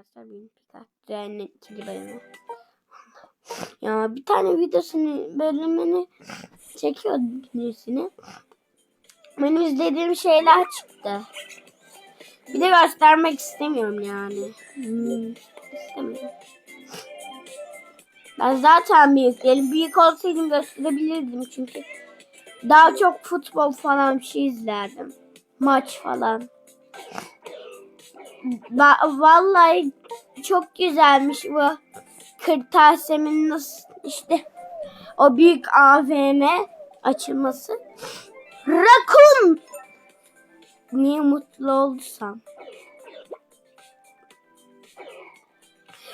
arkadaşlar benim Pikachu'nun ikili bölümü. Ya bir tane videosunu bölümünü çekiyor birisini. Benim izlediğim şeyler çıktı. Bir de göstermek istemiyorum yani. Hmm, istemiyorum. Ben zaten büyük değilim. Büyük olsaydım gösterebilirdim çünkü. Daha çok futbol falan bir şey izlerdim. Maç falan. Va- vallahi çok güzelmiş bu kırtasiyemin nasıl işte o büyük AVM açılması. Rakun! Niye mutlu olsam?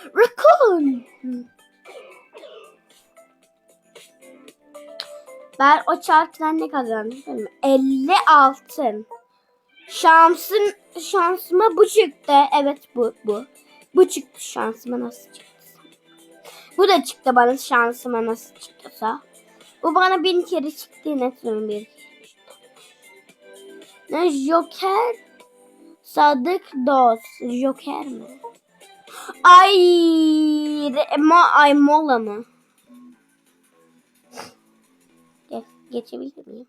Rakun! Ben o çarkıdan ne kazandım biliyor musun? 50 altın. Şansın şansıma bu çıktı. Evet bu bu. Bu çıktı şansıma nasıl çıktı? Bu da çıktı bana şansıma nasıl çıktıysa. Bu bana bin kere çıktı ne sonra bir. Ne Joker? Sadık dost. Joker mi? Ay, ma, ay mola mı? Ge geçebilir miyim?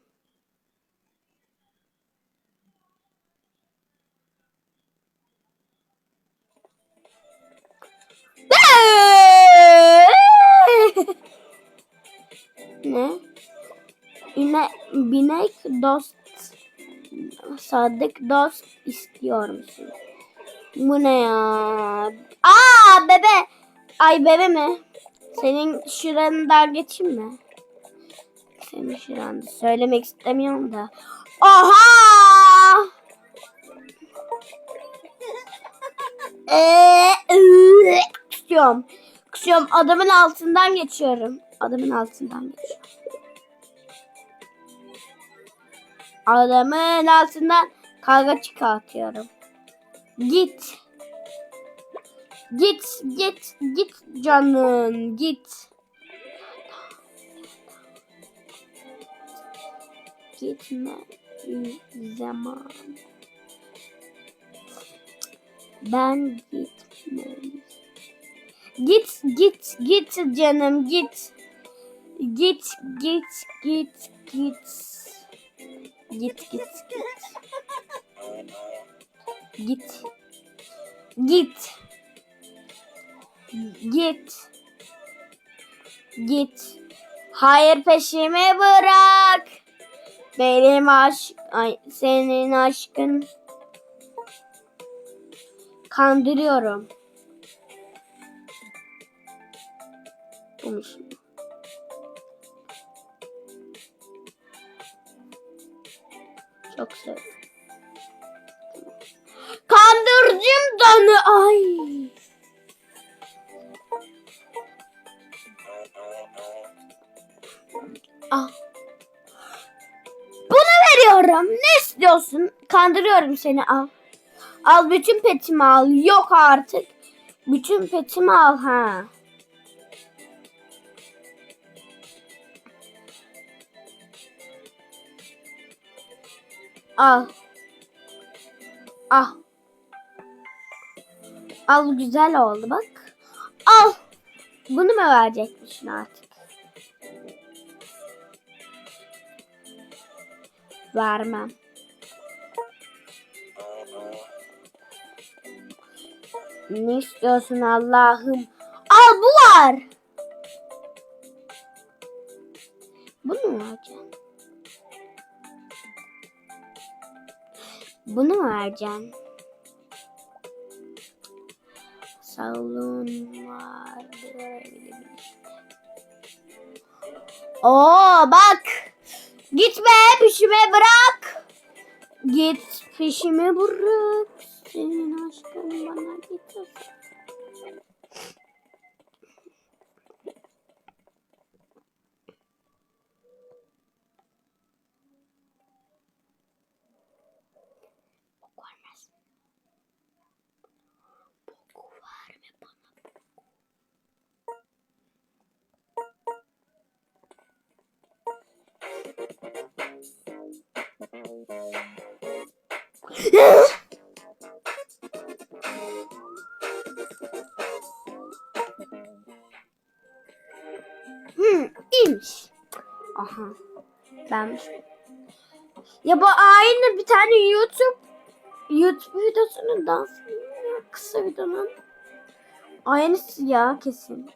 Ne? Bine, binek dost sadık dost istiyor musun? Bu ne ya? Aa bebe. Ay bebe mi? Senin şuranı dar geçeyim mi? Senin şuranı söylemek istemiyorum da. Oha! Eee, kusuyorum. Kusuyorum. Adamın altından geçiyorum. Adamın altından geçiyorum. Adamın altından kavga çıkartıyorum. Git. Git, git, git canım, git. Gitme zaman. Ben gitmem. Git, git, git canım, git. Git, git, git, git. Git, git, git. Git. Git. Git. Git. Hayır peşimi bırak. Benim aşk, ay, senin aşkın. Kandırıyorum. Çok sev. Kandırdım danı ay. Al. Bunu veriyorum. Ne istiyorsun? Kandırıyorum seni al. Al bütün petimi al. Yok artık. Bütün petimi al ha. Al. Al. Al güzel oldu bak. Al. Bunu mu verecekmişsin artık? Vermem. Ne istiyorsun Allah'ım? Al bu var. Bunu mu vereceksin? Salon var. Oo bak. Gitme peşime bırak. Git peşime bırak. Senin aşkın bana getir. hmm, iyiymiş. Aha. Ben ya bu aynı bir tane YouTube YouTube videosunun dans kısa videonun aynısı ya kesin.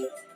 you.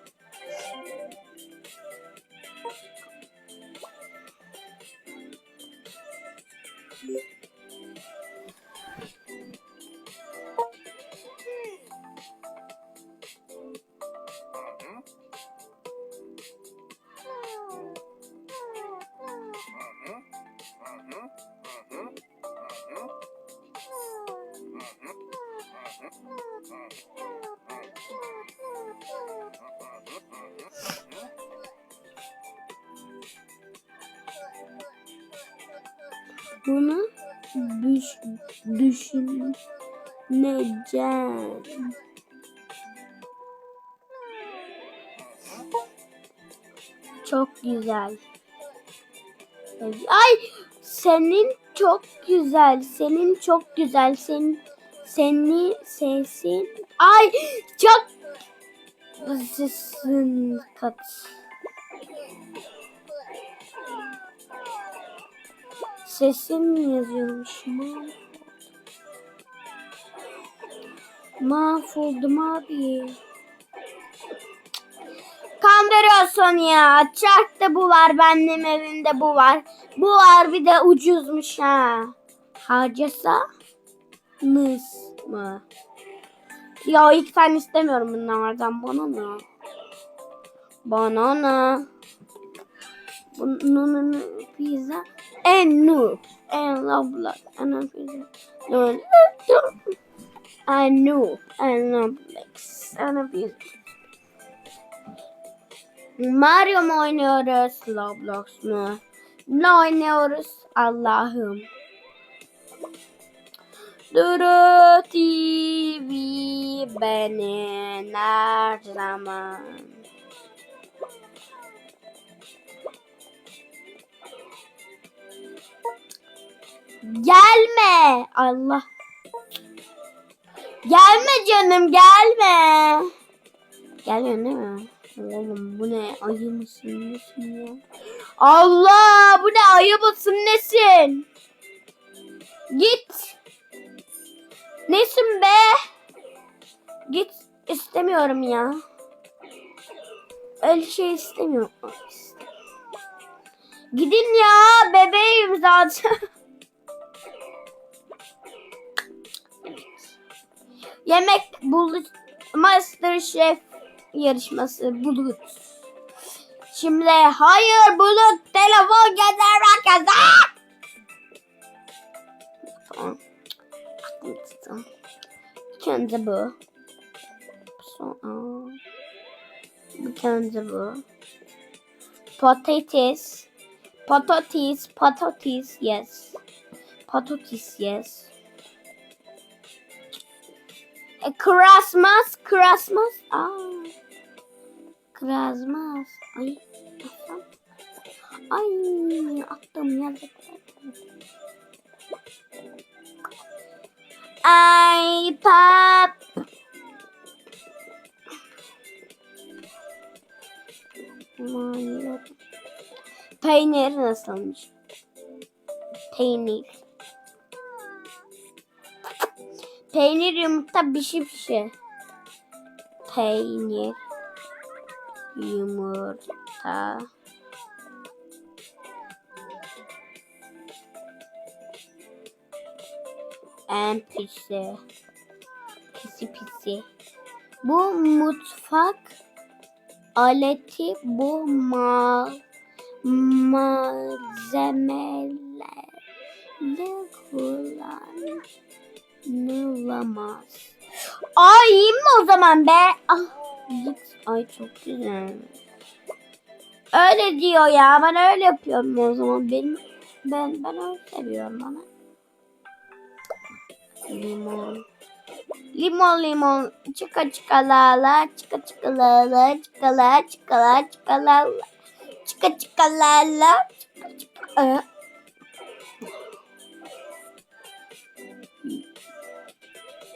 Bunu düş, düşüneceğim. Çok güzel. Ay senin çok güzel. Senin çok güzel. Senin seni sesin. Ay çok sesin kat. Sesim yazıyormuş mu? Mahvoldum abi. Kandırıyorsun ya. Çarkta bu var. Benim evimde bu var. Bu var bir de ucuzmuş ha. Harcasa mı? Ya iki tane istemiyorum bunlardan. Bana ne? Bana ne? Bunun pizza en noob, en Roblox, en. No, en noob, en Roblox, en pizza. Mario mu oynuyoruz, Roblox mu? Ne oynuyoruz? Allah'ım. Duru TV benim her zaman. Gelme. Allah. Gelme canım gelme. Gelmiyor değil mi? Oğlum bu ne? Ayı mısın nesin ya? Allah bu ne ayı mısın nesin? Git. Nesin be? Git istemiyorum ya. Öyle şey istemiyorum. Gidin ya bebeğim zaten. Yemek bulut Master Chef yarışması bulut. Şimdi hayır bulut telefon gönder herkese. Tamam. İlk önce bu. Sonra ilk önce bu. Patates. Patates, patates, yes. Patates, yes. E, Christmas, Christmas. Aa. Christmas. Ay. Ay attım yazık. Ay pap. Peynir nasılmış? Peynir. Peynir yumurta bir şey bir şey. Peynir. Yumurta. En pisi. Pisi pisi. Bu mutfak aleti bu mal malzemelerle kullanılamaz. Ay yiyeyim mi o zaman be? Ah. Ay çok güzel. Öyle diyor ya. Ben öyle yapıyorum o zaman. Benim, ben ben öyle seviyorum bana. Limon. Limon limon. Çıka çıka la la. Çıka çıka la la. Çıka la çıka la çıka la la. Çıka çıka la la. Çıka çıka. Ee,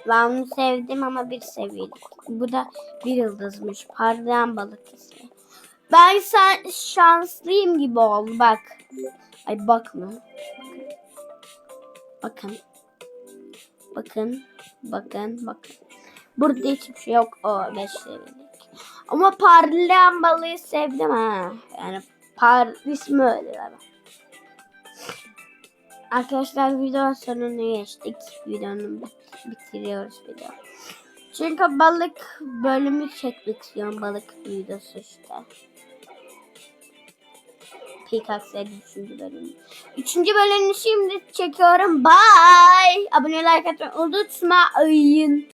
Ben bunu sevdim ama bir seviyelik. Bu da bir yıldızmış. Parlayan balık ismi. Ben sen şanslıyım gibi oldu bak. Ay bakma. Bakın. Bakın. Bakın. Bakın. Burada hiçbir şey yok. O 5 seviyelik. Ama parlayan balığı sevdim ha. Yani par ismi öyle galiba. Arkadaşlar video sonuna geçtik. Videonun bitiriyoruz video. Çünkü balık bölümü çekmek istiyorum. Balık videosu işte. Pickaxe 3. bölüm. 3. bölümünü şimdi çekiyorum. Bye. Abone like atmayı unutmayın.